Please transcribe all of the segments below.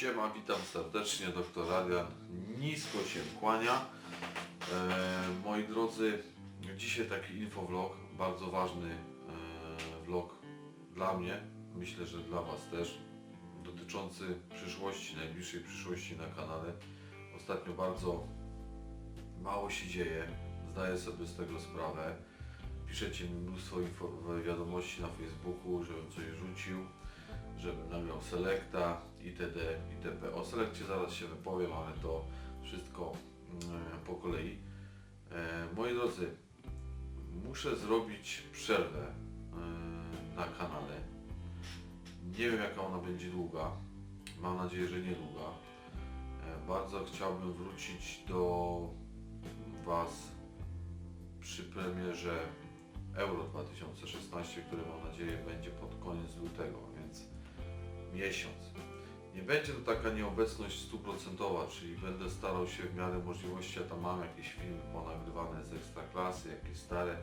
Siema, witam serdecznie, doktor Adrian nisko się kłania. E, moi drodzy, dzisiaj taki infovlog, bardzo ważny e, vlog dla mnie, myślę, że dla Was też, dotyczący przyszłości, najbliższej przyszłości na kanale. Ostatnio bardzo mało się dzieje, zdaję sobie z tego sprawę. Piszecie mi mnóstwo wiadomości na Facebooku, żebym coś rzucił, żebym nagrał selekta itd. itp. O selekcie zaraz się wypowiem, ale to wszystko mm, po kolei. E, moi drodzy, muszę zrobić przerwę e, na kanale. Nie wiem jaka ona będzie długa. Mam nadzieję, że niedługa. E, bardzo chciałbym wrócić do Was przy premierze Euro 2016, które mam nadzieję będzie pod koniec lutego, miesiąc. Nie będzie to taka nieobecność stuprocentowa, czyli będę starał się w miarę możliwości, ja tam mam jakieś filmy ponagrywane z ekstraklasy, jakieś stare,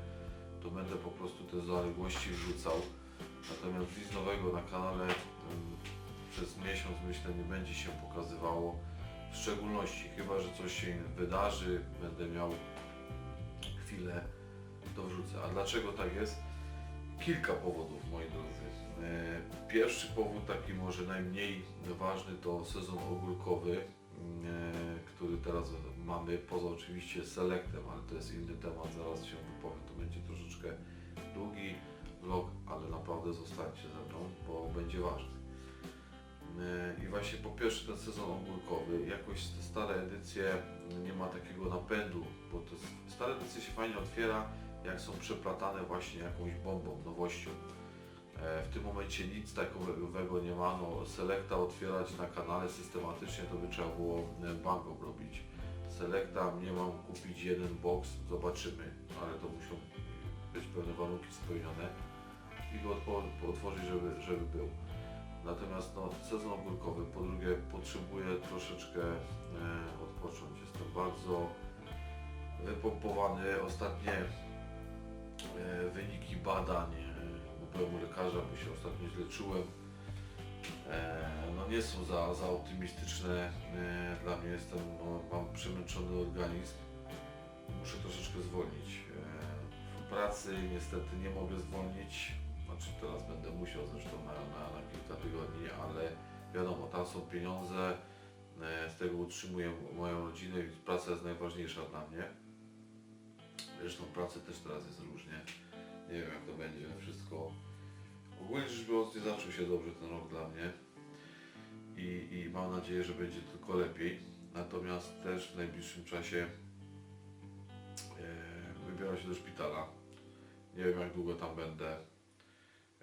to będę po prostu te zaległości wrzucał. Natomiast nic nowego na kanale przez miesiąc myślę nie będzie się pokazywało. W szczególności chyba, że coś się wydarzy, będę miał chwilę to wrzucę. A dlaczego tak jest? Kilka powodów, moi drodzy. E, Pierwszy powód, taki może najmniej ważny, to sezon ogórkowy, e, który teraz mamy, poza oczywiście selektem, ale to jest inny temat, zaraz się wypowiem, to będzie troszeczkę długi vlog, ale naprawdę zostańcie ze mną, bo będzie ważny. E, I właśnie po pierwsze ten sezon ogórkowy, jakoś te stare edycje nie ma takiego napędu, bo te stare edycje się fajnie otwiera, jak są przeplatane właśnie jakąś bombą, nowością. E, W tym momencie nic takiego nie ma, no Selecta otwierać na kanale systematycznie to by trzeba było e, banką robić. Selecta nie mam kupić jeden box, zobaczymy, ale to muszą być pewne warunki spełnione i go otwo- otworzyć, żeby, żeby był. Natomiast no, sezon ogórkowy, po drugie potrzebuję troszeczkę e, odpocząć. Jestem bardzo wypompowany. Ostatnie e, wyniki badań, byłem u lekarza, bo się ostatnio źle czułem. E, no nie są za, za optymistyczne e, dla mnie. Jestem, no, mam przemęczony organizm. Muszę troszeczkę zwolnić. E, w pracy niestety nie mogę zwolnić. Znaczy teraz będę musiał zresztą na, na, na kilka tygodni, ale wiadomo, tam są pieniądze, z tego utrzymuję moją rodzinę, więc praca jest najważniejsza dla mnie. Zresztą pracy też teraz jest różnie. Nie wiem jak to będzie wszystko. Ogólnie rzecz biorąc nie zaczął się dobrze ten rok dla mnie i, i mam nadzieję, że będzie tylko lepiej. Natomiast też w najbliższym czasie e, się do szpitala. Nie wiem jak długo tam będę.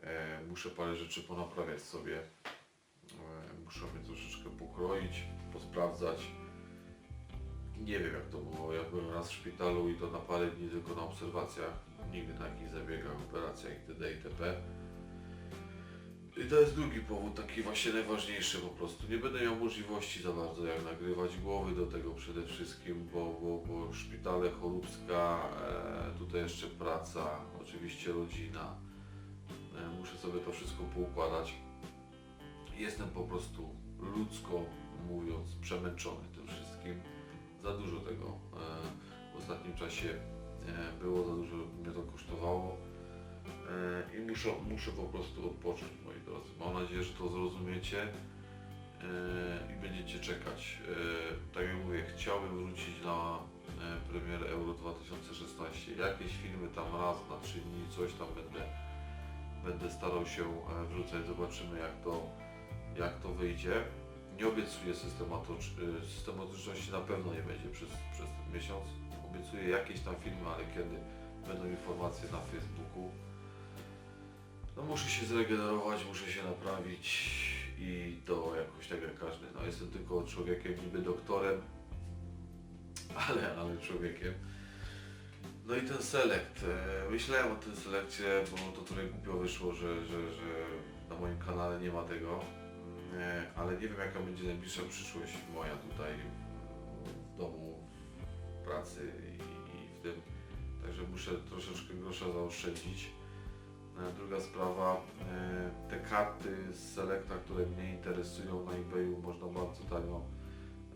E, muszę parę rzeczy ponaprawiać sobie. E, muszę mnie troszeczkę pokroić, posprawdzać. Nie wiem jak to było. Ja byłem raz w szpitalu i to na parę dni tylko na obserwacjach. Nigdy na jakichś zabiegach, operacjach itd. itp. I to jest drugi powód, taki właśnie najważniejszy po prostu. Nie będę miał możliwości za bardzo jak nagrywać głowy do tego przede wszystkim, bo, bo, bo szpitale choróbska, e, tutaj jeszcze praca, oczywiście rodzina. E, muszę sobie to wszystko poukładać. Jestem po prostu ludzko mówiąc przemęczony tym wszystkim. Za dużo tego e, w ostatnim czasie e, było, za dużo mnie to kosztowało. E, I muszę, muszę po prostu odpocząć, moi drodzy. Mam nadzieję, że to zrozumiecie i będziecie czekać. Tak jak mówię, chciałbym wrócić na premierę Euro 2016. Jakieś filmy tam raz na trzy dni, coś tam będę, będę starał się wrzucać. Zobaczymy jak to, jak to wyjdzie. Nie obiecuję e, systematyczności, na pewno nie będzie przez, przez ten miesiąc. Obiecuję jakieś tam filmy, ale kiedy będą informacje na Facebooku. No muszę się zregenerować, muszę się naprawić i to jakoś tak jak każdy. No jestem tylko człowiekiem, niby doktorem, ale, ale człowiekiem. No i ten selekt. e, Myślałem o tym selekcie, bo to trochę głupio wyszło, że, że, że na moim kanale nie ma tego. E, Ale nie wiem jaka będzie najbliższa przyszłość moja tutaj w domu, w pracy i, w tym. Także muszę troszeczkę grosza zaoszczędzić. E, Druga sprawa, e, te karty z Selecta, które mnie interesują na eBayu można bardzo tanio,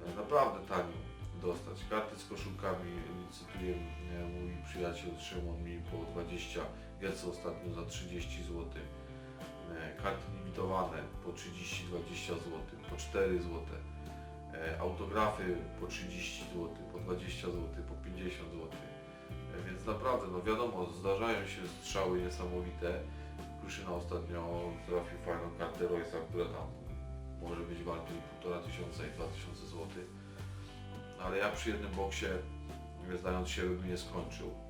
e, naprawdę tanio dostać. Karty z koszulkami licytuje mój przyjaciel Szymon mi po 20, Getso ostatnio za 30 zł. E, Karty limitowane po 30-20 zł, po 4 zł. E, Autografy po 30 zł, po 20 zł, po 50 zł. E, Więc naprawdę, no wiadomo, zdarzają się strzały niesamowite. Kruszyna ostatnio trafił fajną kartę Royce'a, która tam może być warta i 1,5 tysiąca i 2000 zł. Ale ja przy jednym boksie, zdając się, bym nie skończył.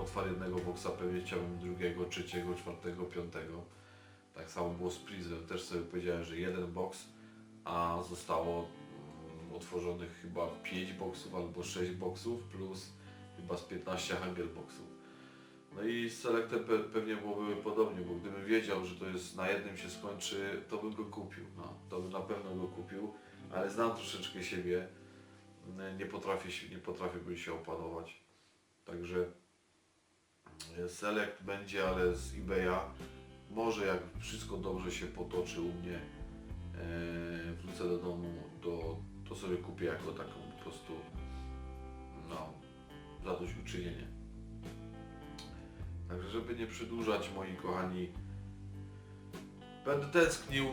Otwarł jednego boksa, pewnie chciałbym drugiego, trzeciego, czwartego, piątego. Tak samo było z Prizem. Też sobie powiedziałem, że jeden boks, a zostało mm, otworzonych chyba 5 boksów albo 6 boksów plus chyba z 15 handel boxów. No i z Selectem pe pewnie byłoby podobnie, bo gdybym wiedział, że to jest na jednym się skończy, to bym go kupił. No, to bym na pewno go kupił, ale znam troszeczkę siebie. Nie potrafię, nie potrafię bym się opanować. Także Select będzie, ale z eBaya. Może jak wszystko dobrze się potoczy u mnie, e, wrócę do domu, to, to sobie kupię jako taką po prostu no, zadośćuczynienie. Także żeby nie przedłużać moi kochani, będę tęsknił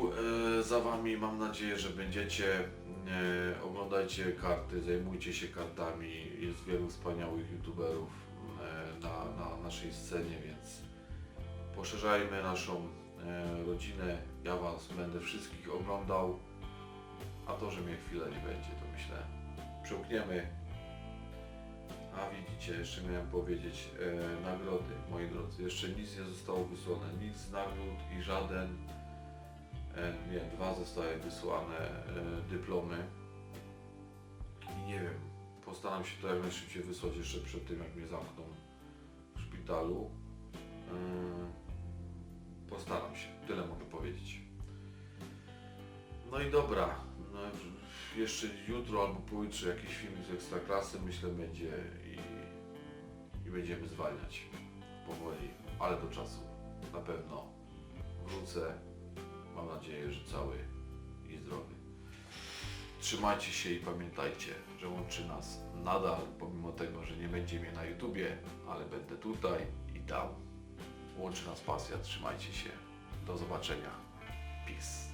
e, za Wami, mam nadzieję, że będziecie. E, oglądajcie karty, zajmujcie się kartami, jest wielu wspaniałych youtuberów na, na naszej scenie, więc poszerzajmy naszą e, rodzinę. Ja Was będę wszystkich oglądał, a to, że mnie chwilę nie będzie, to myślę przełkniemy a widzicie, jeszcze miałem powiedzieć, e, nagrody, moi drodzy. Jeszcze nic nie zostało wysłane, nic z nagród i żaden, e, nie, dwa zostały wysłane e, dyplomy. I nie wiem, postaram się to jak najszybciej wysłać jeszcze przed tym, jak mnie zamkną szpitalu. E, postaram się, tyle mogę powiedzieć. No i dobra, no, jeszcze jutro albo pojutrze jakiś film z Ekstraklasy myślę będzie i, i będziemy zwalniać powoli, ale do czasu na pewno wrócę. Mam nadzieję, że cały. Trzymajcie się i pamiętajcie, że łączy nas nadal, pomimo tego, że nie będzie mnie na YouTubie, ale będę tutaj i tam. Łączy nas pasja, trzymajcie się. Do zobaczenia. Peace.